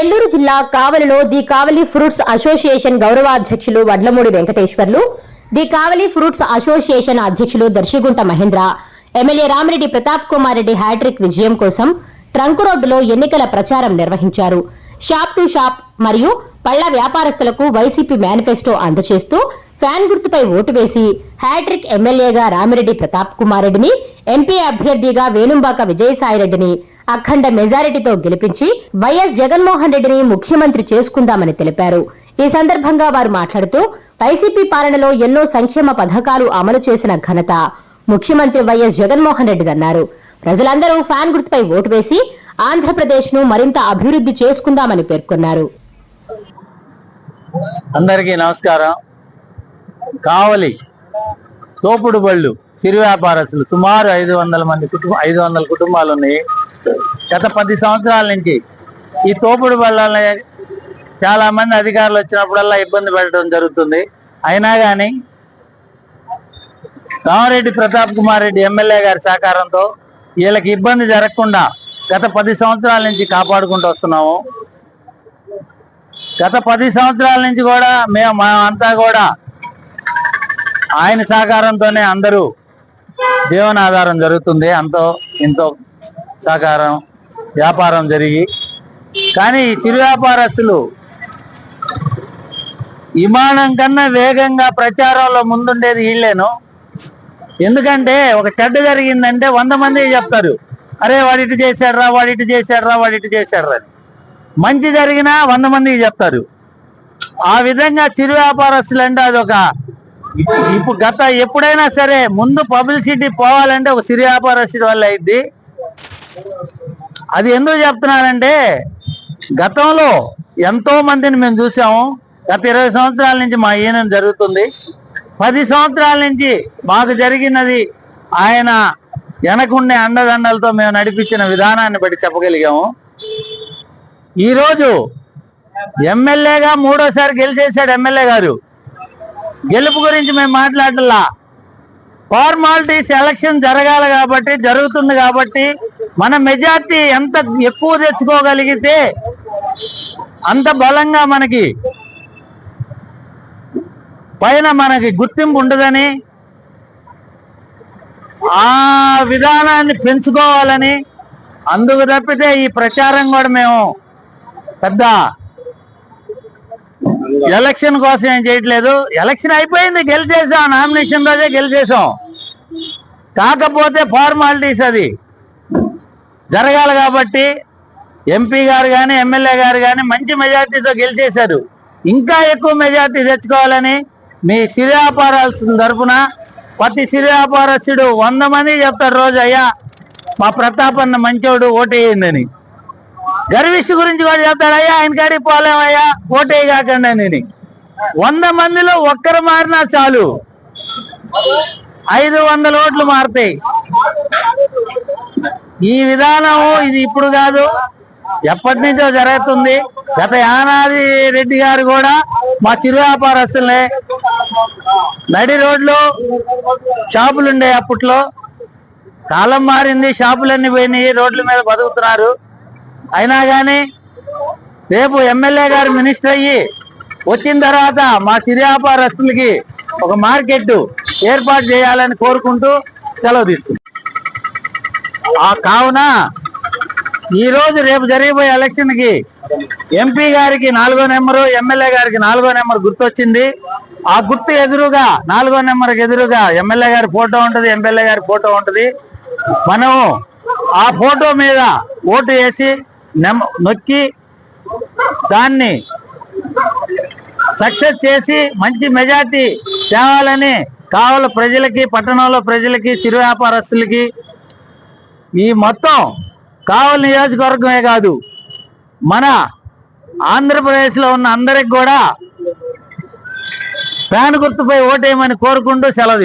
నెల్లూరు జిల్లా కావలిలో the Kavali fruits association గౌరవాధ్యక్షులు Vadlamudi Venkateswarlu the Kavali fruits association అధ్యక్షులు Darsigunta Mahendra MLA Ramireddy Pratap Kumar Reddy hat trick విజయం కోసం trunk రోడ్డులో ఎన్నికల ప్రచారం నిర్వహించారు. షాప్ టు షాప్ మరియు పళ్ళ వ్యాపారస్తులకు వైసీపీ మేనిఫెస్టో అందజేస్తూ ఫ్యాన్ గుర్తుపై ఓటు వేసి హ్యాట్రిక్ ఎమ్మెల్యేగా రామిరెడ్డి ప్రతాప్ కుమార్ రెడ్డిని ఎంపీ అభ్యర్థిగా వేణుంబాక విజయసాయిరెడ్డిని అఖండ మెజారిటీతో గెలిపించి వైఎస్ జగన్మోహన్ రెడ్డిని ముఖ్యమంత్రి చేసుకుందామని తెలిపారు. ఈ సందర్భంగా వారు మాట్లాడుతూ వైసీపీ పాలనలో ఎన్నో సంక్షేమ పథకాలు అమలు చేసిన ఘనత ముఖ్యమంత్రి వైఎస్ జగన్మోహన్ రెడ్డిదన్నారు. ప్రజలందరూ ఫ్యాన్ గుర్తుపై ఓటు వేసి ఆంధ్రప్రదేశ్ను మరింత అభివృద్ధి చేసుకుందామని పేర్కొన్నారు. అందరికీ నమస్కారం. కావలి తోపుడు బళ్ళు సిరి వ్యాపారస్తులు సుమారు ఐదు వందల మంది కుటుంబ ఐదు వందల కుటుంబాలు ఉన్నాయి. గత పది సంవత్సరాల నుంచి ఈ తోపుడు బళ్ళని చాలా మంది అధికారులు వచ్చినప్పుడల్లా ఇబ్బంది పెట్టడం జరుగుతుంది. అయినా కానీ రామరెడ్డి ప్రతాప్ కుమార్ రెడ్డి ఎమ్మెల్యే గారి సహకారంతో వీళ్ళకి ఇబ్బంది జరగకుండా గత పది సంవత్సరాల నుంచి కాపాడుకుంటూ వస్తున్నాము. గత పది సంవత్సరాల నుంచి కూడా మేము అంతా కూడా ఆయన సహకారంతోనే అందరూ జీవనాధారం జరుగుతుంది. అంతో ఇంతో సహకారం వ్యాపారం జరిగి కానీ ఈ చిరు వ్యాపారస్తులు విమానం కన్నా వేగంగా ప్రచారంలో ముందుండేది వీళ్ళేను. ఎందుకంటే ఒక చెడ్డ జరిగిందంటే వంద మంది చెప్తారు. అరే వాడు ఇటు చేశాడ్రా వాడు ఇటు చేశాడ్రా వాడు ఇటు చేశాడ్రా మంచి జరిగినా వంద మందికి చెప్తారు. ఆ విధంగా చిరు వ్యాపారస్తులు అంటే అదొక ఇప్పుడు గత ఎప్పుడైనా సరే ముందు పబ్లిసిటీ పోవాలంటే ఒక సిరి వ్యాపారస్తుడి వల్ల అయింది అది ఎందుకు చెప్తున్నానంటే గతంలో ఎంతో మందిని మేము చూసాము. గత ఇరవై సంవత్సరాల నుంచి మా ఈయన జరుగుతుంది. పది సంవత్సరాల నుంచి మాకు జరిగినది ఆయన వెనకుండే అండదండలతో మేము నడిపించిన విధానాన్ని బట్టి చెప్పగలిగాము. ఈరోజు ఎమ్మెల్యేగా మూడోసారి గెలిచేశాడు ఎమ్మెల్యే గారు. గెలుపు గురించి మేము మాట్లాడలా. ఫార్మాలిటీస్ ఎలక్షన్ జరగాలి కాబట్టి జరుగుతుంది కాబట్టి మన మెజార్టీ ఎంత ఎక్కువ తెచ్చుకోగలిగితే అంత బలంగా మనకి పైన మనకి గుర్తింపు ఉండదని ఆ విధానాన్ని పెంచుకోవాలని అందుకు తప్పితే ఈ ప్రచారం కూడా మేము పెద్ద ఎలక్షన్ కోసం ఏం చేయట్లేదు. ఎలక్షన్ అయిపోయింది గెలిచేసాం నామినేషన్ రోజే గెలిచేసాం. కాకపోతే ఫార్మాలిటీస్ అది. జరగాలి కాబట్టి ఎంపీ గారు కానీ ఎమ్మెల్యే గారు కానీ మంచి మెజార్టీతో గెలిచేశారు. ఇంకా ఎక్కువ మెజార్టీ తెచ్చుకోవాలని మీ సిరి వ్యాపారాల తరఫున ప్రతి సిరి వ్యాపారస్తుడు వంద మంది చెప్తారు రోజు అయ్యా మా ప్రతాపన్న మంచోడు ఓటేయండి గర్విష్ఠ గురించి కూడా చెప్తాడు అయ్యా ఆయన కాడికి పోలేమయ్యా ఓటే కాకండి అని వంద మందిలో ఒక్కరు మారినా చాలు. ఐదు వందల ఓట్లు మారుతాయి. ఈ విధానం ఇది ఇప్పుడు కాదు. ఎప్పటి నుంచో జరుగుతుంది. గత యానాది రెడ్డి గారు కూడా మా చిరు వ్యాపారస్తులే నడి రోడ్లు షాపులు ఉండే అప్పట్లో. కాలం మారింది షాపులన్నీ పోయినాయి రోడ్ల మీద బతుకుతున్నారు. అయినా కానీ రేపు ఎమ్మెల్యే గారు మినిస్టర్ అయ్యి వచ్చిన తర్వాత మా చిరు వ్యాపారస్తులకి ఒక మార్కెట్ ఏర్పాటు చేయాలని కోరుకుంటూ సెలవు తీసుకుంటాం ఆ కావున ఈరోజు రేపు జరిగిపోయే ఎలక్షన్కి ఎంపీ గారికి నాలుగో నెంబరు ఎమ్మెల్యే గారికి నాలుగో నెంబర్ గుర్తొచ్చింది. ఆ గుర్తు ఎదురుగా నాలుగో నెంబర్కి ఎదురుగా ఎమ్మెల్యే గారి ఫోటో ఉంటుంది ఎమ్మెల్యే గారి ఫోటో ఉంటుంది. మనము ఆ ఫోటో మీద ఓటు వేసి నొక్కి దాన్ని సక్సెస్ చేసి మంచి మెజార్టీ తేవాలని కావాల ప్రజలకి పట్టణంలో ప్రజలకి చిరు వ్యాపారస్తులకి ఈ మొత్తం కావలి నియోజకవర్గమే కాదు మన ఆంధ్రప్రదేశ్లో ఉన్న అందరికి కూడా ఫ్యాన్ గుర్తుపై ఓటేయమని కోరుకుంటూ సెలవు